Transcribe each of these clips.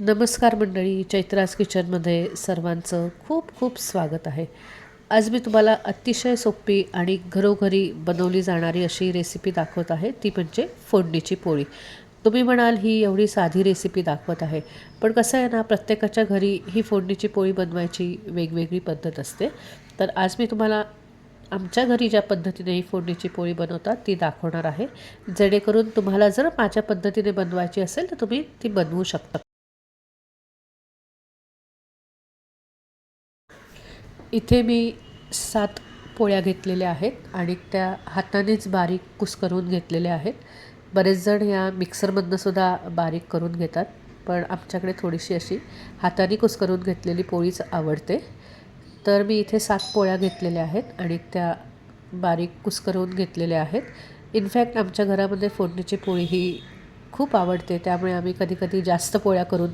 नमस्कार मंडळी चैत्रास किचनमध्ये सर्वांचं खूप खूप स्वागत आहे. आज मी तुम्हाला अतिशय सोपी आणि घरोघरी बनवली जाणारी अशी रेसिपी दाखवत आहे ती म्हणजे फोडणीची पोळी. तुम्ही म्हणाल ही एवढी साधी रेसिपी दाखवत आहे. पण कसं आहे ना प्रत्येकाच्या घरी ही फोडणीची पोळी बनवायची वेगवेगळी पद्धत असते. तर आज मी तुम्हाला आमच्या घरी ज्या पद्धतीने ही फोडणीची पोळी बनवतात ती दाखवणार आहे. जेणेकरून तुम्हाला जर माझ्या पद्धतीने बनवायची असेल तर तुम्ही ती बनवू शकता. इथे मी सात पोळ्या घेतलेल्या आहेत आणि त्या हातानेच बारीक कुस्करून घेतलेल्या आहेत. बरेच जण या मिक्सरमधनं सुद्धा बारीक करून घेतात पण आमच्याकडे थोडीशी अशी हाताने कुस्करून घेतलेली पोळीच आवडते. तर मी इथे सात पोळ्या घेतलेल्या आहेत आणि त्या बारीक कुस्करून घेतलेल्या आहेत. इनफॅक्ट आमच्या घरामध्ये फोडणीची पोळी ही खूप आवडते त्यामुळे आम्ही कधीकधी जास्त पोळ्या करून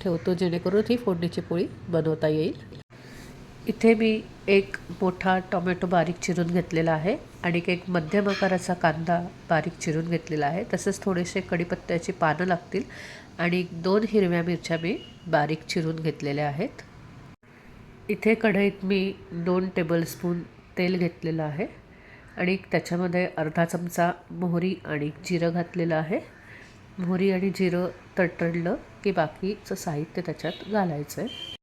ठेवतो जेणेकरून ही फोडणीची पोळी बनवता येईल. इथे मी एक मोठा टोमॅटो बारीक चिरून घेतलेला आहे आणि एक मध्यम आकाराचा कांदा बारीक चिरून घेतलेला आहे. तसेच थोडेसे कढीपत्त्याची पानं लागतील आणि दोन हिरव्या मिरच्या मी बारीक चिरून घेतलेल्या आहेत. इथे कढईत मी दोन टेबलस्पून तेल घेतलेलं आहे आणि त्याच्यामध्ये अर्धा चमचा मोहरी आणि जिरं घातलेलं आहे. मोहरी आणि जिरं तडतडलं की बाकीचं साहित्य त्याच्यात घालायचं आहे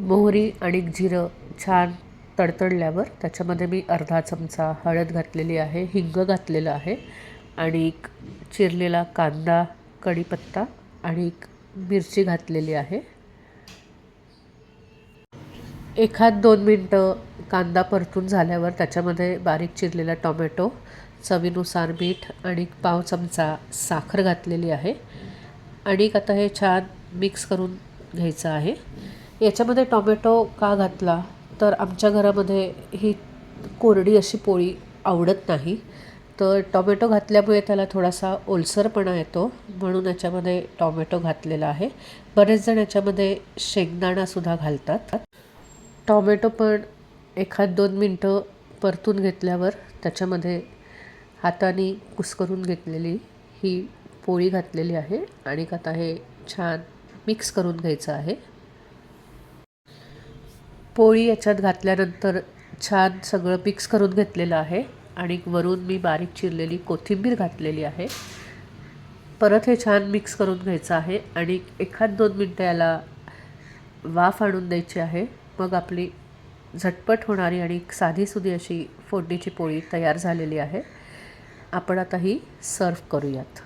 मोहरी आणि जिरं छान तडतडल्यावर त्याच्यामध्ये मी अर्धा चमचा हळद घातलेली आहे हिंग घातलेलं आहे आणि चिरलेला कांदा कढीपत्ता आणि मिरची घातलेली आहे. एखाद दोन मिनटं कांदा परतून झाल्यावर त्याच्यामध्ये बारीक चिरलेला टोमॅटो चवीनुसार मीठ आणि पाव चमचा साखर घातलेली आहे. आणि आता हे छान मिक्स करून घ्यायचं आहे. याच्यामध्ये टोमॅटो का घातला? तर आमच्या घरामध्ये ही कोरडी अशी पोळी आवडत नाही. तर टोमॅटो घातल्यामुळे त्याला थोडासा ओलसरपणा येतो. म्हणून याच्यामध्ये टोमॅटो घातलेला आहे. बरेच जण याच्यामध्ये शेंगदाणासुद्धा घालतात. टॉमॅटो पण एखाद दोन मिनटं परतून घेतल्यावर त्याच्यामध्ये हाताने कुस्करून घेतलेली ही पोळी घातलेली आहे. आणि आता हे छान मिक्स करून घ्यायचं आहे. पोळी याच्यात घातल्यानंतर छान सगळं मिक्स करून घेतलेलं आहे. आणि वरून मी बारीक चिरलेली कोथिंबीर घातलेली आहे. परत हे छान मिक्स करून घ्यायचं आहे. आणि एखाद दोन मिनटं याला वाफ आणून द्यायची आहे. मग आपली झटपट होणारी आणि साधीसुधी अशी फोडणीची पोळी तयार झालेली आहे. आपण आता ही सर्व करूयात.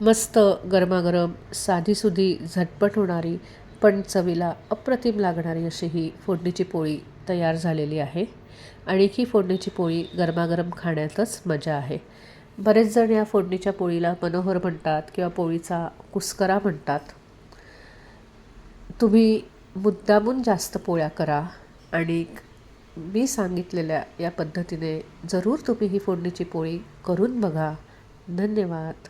मस्त गरमागरम साधीसुधी झटपट होणारी पण चवीला अप्रतिम लागणारी अशी ही फोडणीची पोळी तयार झालेली आहे. आणि ही फोडणीची पोळी गरमागरम खाण्यातच मजा आहे. बरेच जण या फोडणीच्या पोळीला मनोहर म्हणतात किंवा पोळीचा कुस्करा म्हणतात. तुम्ही मुद्दामून जास्त पोळ्या करा आणि मी सांगितलेल्या या पद्धतीने जरूर तुम्ही ही फोडणीची पोळी करून बघा. धन्यवाद.